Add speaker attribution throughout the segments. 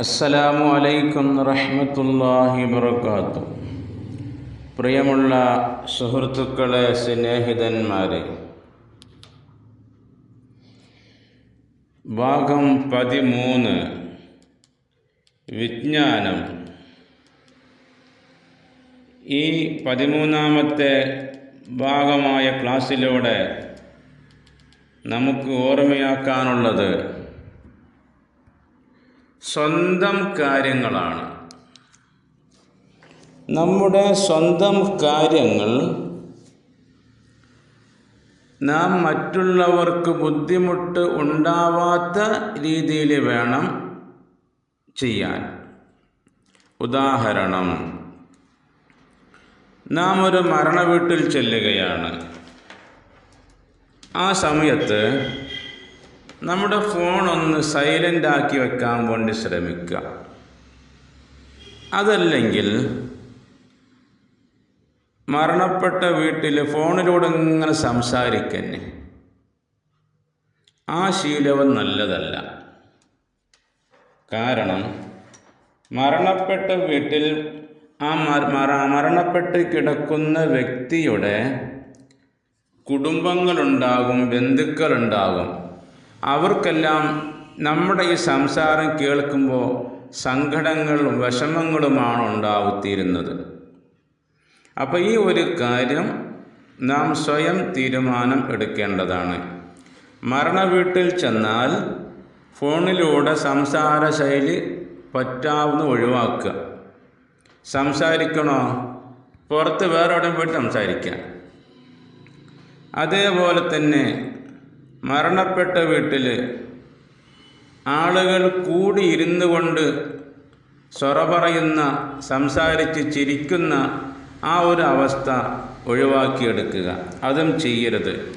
Speaker 1: അസ്സലാമു അലൈക്കും റഹ്മത്തുള്ളാഹി വബറകാത്തു പ്രിയമുള്ള സുഹൃത്തുക്കളെ സ്നേഹിതന്മാരെ ഭാഗം പതിമൂന്ന് വിജ്ഞാനം. ഈ പതിമൂന്നാമത്തെ ഭാഗമായ ക്ലാസ്സിലൂടെ നമുക്ക് ഓർമ്മയാക്കാനുള്ളത് സ്വന്തം കാര്യങ്ങളാണ്. നമ്മുടെ സ്വന്തം കാര്യങ്ങൾ നാം മറ്റുള്ളവർക്ക് ബുദ്ധിമുട്ട് ഉണ്ടാവാത്ത രീതിയിൽ വേണം ചെയ്യാൻ. ഉദാഹരണം നാം ഒരു മരണ വീട്ടിൽ ചെല്ലുകയാണ്. ആ സമയത്ത് നമ്മുടെ ഫോൺ ഒന്ന് സൈലന്റ് ആക്കി വെക്കാൻ വേണ്ടി ശ്രമിക്കുക. അതല്ലെങ്കിൽ മരണപ്പെട്ട വീട്ടിൽ ഫോണിലൂടെ ഇങ്ങനെ സംസാരിക്കന്നെ. ആ ശീലവും നല്ലതല്ല. കാരണം മരണപ്പെട്ട വീട്ടിൽ ആ മരണപ്പെട്ട് കിടക്കുന്ന വ്യക്തിയുടെ കുടുംബങ്ങളുണ്ടാകും ബന്ധുക്കളുണ്ടാകും. അവർക്കെല്ലാം നമ്മുടെ ഈ സംസാരം കേൾക്കുമ്പോൾ സങ്കടങ്ങളും വിഷമങ്ങളുമാണ് ഉണ്ടാവുത്തിയിരുന്നത്. അപ്പോൾ ഈ ഒരു കാര്യം നാം സ്വയം തീരുമാനം എടുക്കേണ്ടതാണ്. മരണ വീട്ടിൽ ചെന്നാൽ ഫോണിലൂടെ സംസാര ശൈലി പറ്റാവുന്ന ഒഴിവാക്കുക. സംസാരിക്കണോ? പുറത്ത് വേറെ എവിടെയും പോയിട്ട് സംസാരിക്കുക. അതേപോലെ തന്നെ മരണപ്പെട്ട വീട്ടിൽ ആളുകൾ കൂടി ഇരുന്നു കൊണ്ട് സ്വറ പറയുന്ന സംസാരിച്ച് ചിരിക്കുന്ന ആ ഒരു അവസ്ഥ ഒഴിവാക്കിയെടുക്കുക. അതും ചെയ്യരുത്.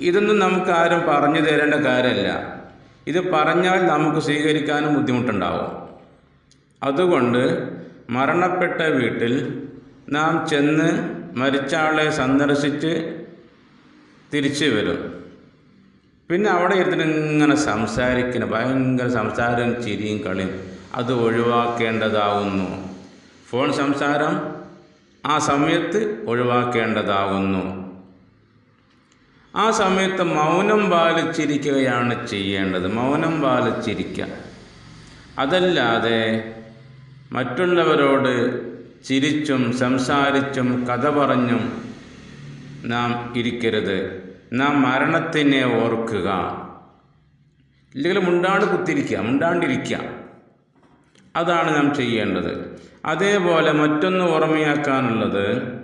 Speaker 1: ഇതൊന്നും നമുക്ക് ആരും പറഞ്ഞു തരേണ്ട കാര്യമല്ല. ഇത് പറഞ്ഞാൽ നമുക്ക് സ്വീകരിക്കാനും ബുദ്ധിമുട്ടുണ്ടാവും. അതുകൊണ്ട് മരണപ്പെട്ട വീട്ടിൽ നാം ചെന്ന് മരിച്ച ആളെ സന്ദർശിച്ച് തിരിച്ചു വരും. പിന്നെ അവിടെ ഇരുന്നിട്ട് ഇങ്ങനെ സംസാരിക്കണം ഭയങ്കര സംസാരം ചിരിയും കളിയും. അത് ഒഴിവാക്കേണ്ടതാവുന്നു. ഫോൺ സംസാരം ആ സമയത്ത് ഒഴിവാക്കേണ്ടതാകുന്നു ആ സമയത്ത് മൗനം പാലിച്ചിരിക്കുകയാണ് ചെയ്യേണ്ടത്. മൗനം പാലിച്ചിരിക്കുക. അതല്ലാതെ മറ്റുള്ളവരോട് ചിരിച്ചും സംസാരിച്ചും കഥ പറഞ്ഞും നാം ഇരിക്കരുത്. നാം മരണത്തിനെ ഓർക്കുക. ഇല്ലെങ്കിൽ മുണ്ടാണ്ട് കുത്തിരിക്കുക മുണ്ടാണ്ടിരിക്കുക. അതാണ് നാം ചെയ്യേണ്ടത്. അതേപോലെ മറ്റൊന്ന് ഓർമ്മയാക്കാനുള്ളത്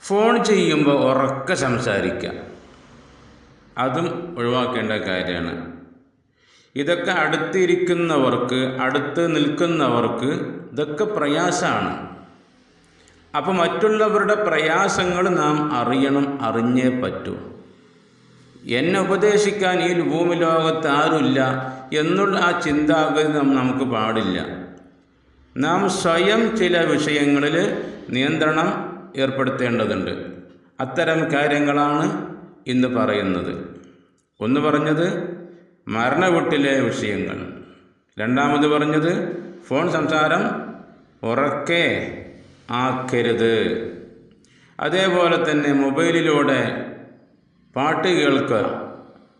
Speaker 1: ഫോൺ ചെയ്യുമ്പോൾ ഉറക്കെ സംസാരിക്കുക. അതും ഒഴിവാക്കേണ്ട കാര്യമാണ്. ഇതൊക്കെ അടുത്തിരിക്കുന്നവർക്ക് അടുത്ത് നിൽക്കുന്നവർക്ക് ഇതൊക്കെ പ്രയാസമാണ്. അപ്പോൾ മറ്റുള്ളവരുടെ പ്രയാസങ്ങൾ നാം അറിയണം അറിഞ്ഞേ പറ്റൂ. എന്നെ ഉപദേശിക്കാൻ ഈ ഭൂമി ലോകത്ത് ആരുമില്ല എന്നുള്ള ആ ചിന്താഗതി നമുക്ക് പാടില്ല. നാം സ്വയം ചില വിഷയങ്ങളിൽ നിയന്ത്രണം ഏർപ്പെടുത്തേണ്ടതുണ്ട്. അത്തരം കാര്യങ്ങളാണ് ഇന്ന് പറയുന്നത്. ഒന്ന് പറഞ്ഞത് മരണവീട്ടിലെ വിഷയങ്ങൾ. രണ്ടാമത് പറഞ്ഞത് ഫോൺ സംസാരം ഉറക്കെ ആക്കരുത്. അതേപോലെ തന്നെ മൊബൈലിലൂടെ പാട്ട് കേൾക്കുക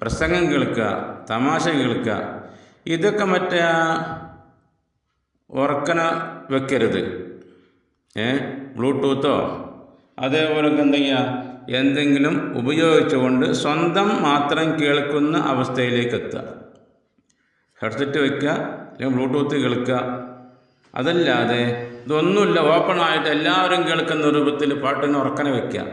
Speaker 1: പ്രസംഗം കേൾക്കുക തമാശ കേൾക്കുക ഇതൊക്കെ മറ്റേ ഉറക്കന വെക്കരുത്. ഏ? ബ്ലൂടൂത്തോ? അതേപോലെ എന്താ ചെയ്യുക എന്തെങ്കിലും ഉപയോഗിച്ചുകൊണ്ട് സ്വന്തം മാത്രം കേൾക്കുന്ന അവസ്ഥയിലേക്ക് എത്തുക. ഹെഡ്സെറ്റ് വയ്ക്കുക അല്ലെങ്കിൽ ബ്ലൂടൂത്ത് കേൾക്കുക അതല്ലാതെ ഇതൊന്നുമില്ല. ഓപ്പണായിട്ട് എല്ലാവരും കേൾക്കുന്ന രൂപത്തിൽ പാട്ടിന് ഉറക്കനെ വയ്ക്കുക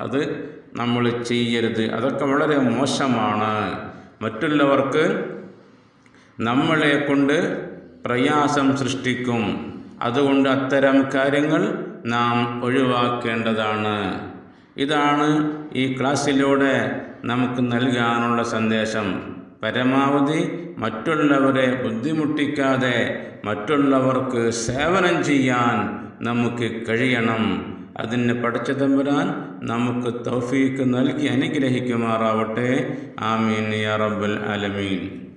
Speaker 1: അത് നമ്മൾ ചെയ്യരുത്. അതൊക്കെ വളരെ മോശമാണ്. മറ്റുള്ളവർക്ക് നമ്മളെ കൊണ്ട് പ്രയാസം സൃഷ്ടിക്കും. അതുകൊണ്ട് അത്തരം കാര്യങ്ങൾ നാം ഒഴിവാക്കേണ്ടതാണ്. ഇതാണ് ഈ ക്ലാസ്സിലൂടെ നമുക്ക് നൽകാനുള്ള സന്ദേശം. പരമാവധി മറ്റുള്ളവരെ ബുദ്ധിമുട്ടിക്കാതെ മറ്റുള്ളവർക്ക് സേവനം ചെയ്യാൻ നമുക്ക് കഴിയണം. അതിന് പഠിച്ചതം വരാൻ നമുക്ക് തൗഫീക്ക് നൽകി അനുഗ്രഹിക്കുമാറാവട്ടെ. ആമീൻ യാ റബ്ബൽ ആലമീൻ.